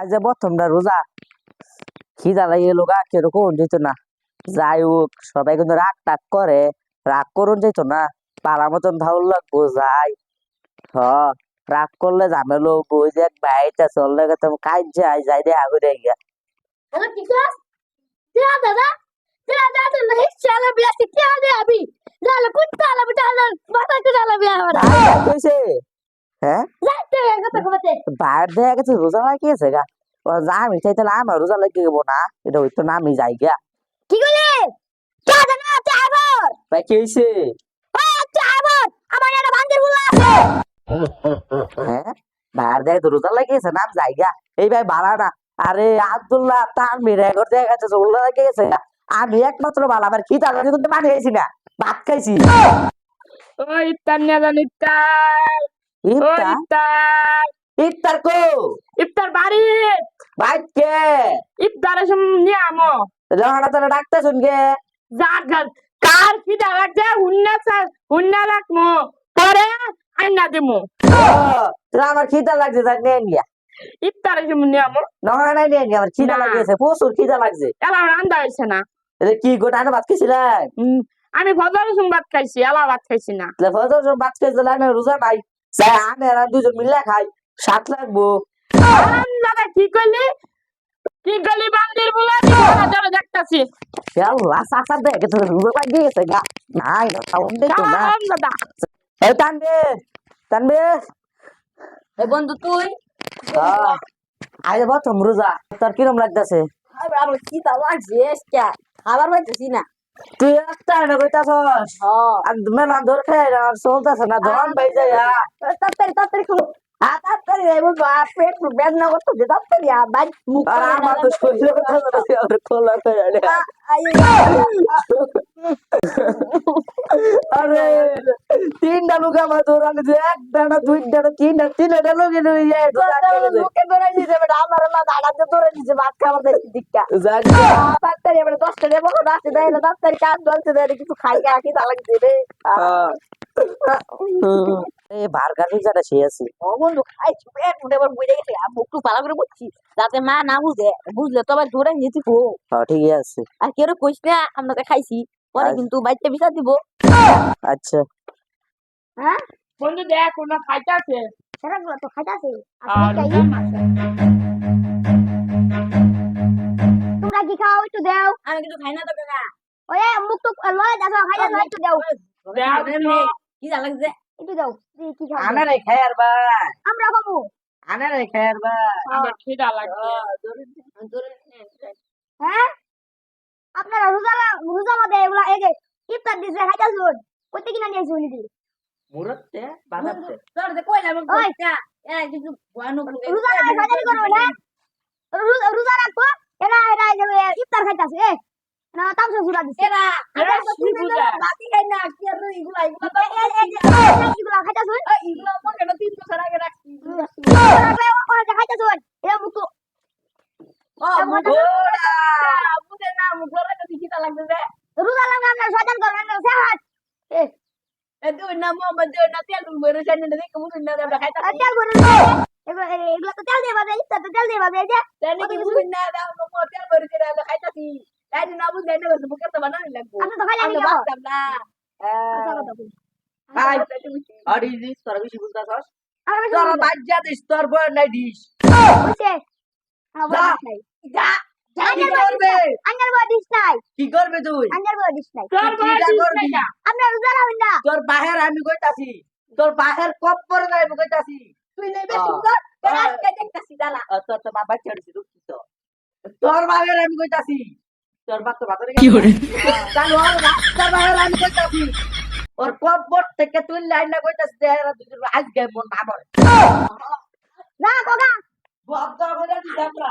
আজ প্রথমটা রোজা। খিদা লাগিয়ে লোক আর কীরকম যেত না। যাই হোক সবাই কিন্তু রাগ টাগ করে। রাগ করুন যেত না। পালা মতন ধাউল লাগবো যাই। হ রাগ করলে ঝামেলো বই যে বাইটা চললে গেছে কাজ যাই যাই দে আগে রে গিয়া হ্যাঁ বাইর দেখা গেছে রোজা লাগিয়েছে গা। যা আমি চাই তাহলে আমার রোজা গেবো না এটা হইতো না আমি যাই গা। কি গলে? কে জানা ভাই কি হয়েছে আমার একটা বান্দির বুলা আছে. হ্যাঁ? বাইর দেখে তো রোজা লাগিয়েছে না আমি যাই গা। এই ভাই না। আরে আব্দুল্লাহ তার মেরে ঘর দেখা গেছে রোজা লাগিয়েছে গা। আমি একমাত্র বালা আমার কি তার কিন্তু মানে খাইছি না ভাত খাইছি। ইফতার নিয়ে ইফতার। ইফতার। ইফতার। ইফতার কো ইফতার বাড়ি। ভাই কে ইফতারের সময় নিয়ে আমো। লহানা তোরা ডাকতে শুনকে? যা গা কার খিদা লাগছে হুন্না স্যার হুন্না রাখমো পরে আইনা দিমু। আমার খিদা লাগছে তার নিয়ে নিয়া ইফতারের সময় নিয়ে আমো। নহা নাই নিয়ে আমার খিদা না। লাগিয়েছে প্রচুর খিদা লাগছে। এলা রান্দা হয়েছে না। কি গোটা আনো ভাত খেয়েছিলেন আমি ফজরের সময় ভাত খাইছি এলা ভাত খাইছি না। ফজর সব ভাত খেয়েছিলেন আমি রোজা নাই। যাই আমি আর দুজন মিলে খাই সাত লাগবো। দাদা কি করলি? কি করলি? বান্দির বলা ধরে দেখতাছি। আল্লাহ চাচা দেখে তোর রোজা লাগিয়ে গেছে গা। নাই না সাউন্ড দেখো না। দাদা এই তানবীর তানবীর এ বন্ধু তুই? তোর কিরম লাগতেছে? আরে কি তা লাগছে এসকা। খাবার পাইতেছি না। তুই একটা না কইতাছস? আর মেলা ধর খাই আর চলতেছে না ধন পাই যায় তাড়াতাড়ি তাড়াতাড়ি খাব হ্যাঁ তাড়াতাড়ি রে বন্ধু আর পেট বেদনা করতেছে তাড়াতাড়ি আর বাই মুখ আর আমার তো শরীর করতেছে। আর খোলা করে আরে আরে তিনটা লোক আমার দৌড়ানো যে একটা না দুইটা না তিনটা তিনটা লোক এনে যায় মুখে ধরে দিছে বেটা আমার মা দাঁড়াতে ধরে দিছে ভাত খাবার দিকটা। যাক। তাড়াতাড়ি এবার দশটা দেবো রাতে দেয় না তাড়াতাড়ি কাজ চলছে দেয় কিছু খাই খা কি তা লাগছে রে এই বার্গার পিজাটা সে আছে। ও বন্ধু খাইছি পেট মুখে এবার বুঝে গেছে। আর মুখ টুক করে বুঝছি যাতে মা না বুঝে। বুঝলে তো আবার ধরে নিয়েছি গো হ্যাঁ ঠিকই আছে। আর কেউ কইস না আমরা তো খাইছি। পরে আচ্ছা। কিন্তু বাইতে বিচার দিব। আচ্ছা। হ্যাঁ? বন্ধু দেখ তো তোমরা কি খাও একটু দাও। আমি কিছু খাই না তো কাকা মুখ টুক লয় দেখো খাই না একটু দাও। কি যা লাগছে? একটু দাও দি- কি খাও আনারে খায়ার ভাই। আমরা খাব। আনারে খায়ার ভাই। আমার খিদা লাগছে। হ্যাঁ? আপনারা রোজা রোজা মধ্যে এগুলা এই যে ইফতার দিছে খাইতাছুন। কইতে কিনা নিয়েছি উনি দি মুরতে বানাতে তোর যে কইলাম ওই। এরা কিছু বানু রোজা না খাইতালি করবে না রোজা রাখব এরা এরা যে ইফতার খাইতাছে এ। না তামসা সুরা দিছে। এরা এরা কি বুঝে? বাকি খাই না কি আর এগুলা এগুলা খাইতাছুন এগুলা পকেটে তিন বছর আগে রাখছি ওরা খাইতাছুন এরা মুখ রোজা লাগবে আপনার শয়তান করবেন না সাহাত আর তেল ভরে দিবে। এগুলো এ- এগুলো তো তেল দিয়ে বাজে ইফতার তো তেল দিয়ে বাজে যে আপনি তো খাইলে নি কেন আচ্ছা কথা বলি। হাই আর ইজ দিস তোর বেশি বুঝতাছস আমরা বেশি তোর বুঝি না। বাজ্জা দিস তোর বই নাই দিস হইছে? হ্যাঁ, বড় যা। ডিশ নাই। যা যা, কি করবে। নাই। কি করবে তুই? নাই। তোর কি করবি? না। রোজা রাখবেন না। তোর বাহের আমি কইতাছি। তোর বাহের কপ নাই আমি কইতাছি। তুই বুঝা, বুঝা, তোর আজকে দেখতাছি। আর তোর তো বাবা ছেড়েছি দুঃখিত। তোর বাহের আমি কইতাছি। তোর বাপ তো বাতরে কি করে তাহলে ওর রাস্তার বাহের আমি কইতাছি। ওর কপ বোর্ড থেকে তুই লাইন না কইতাছি যে এরা আজকে মন না না, কোকা। ভদ্র করে দিছ আমরা।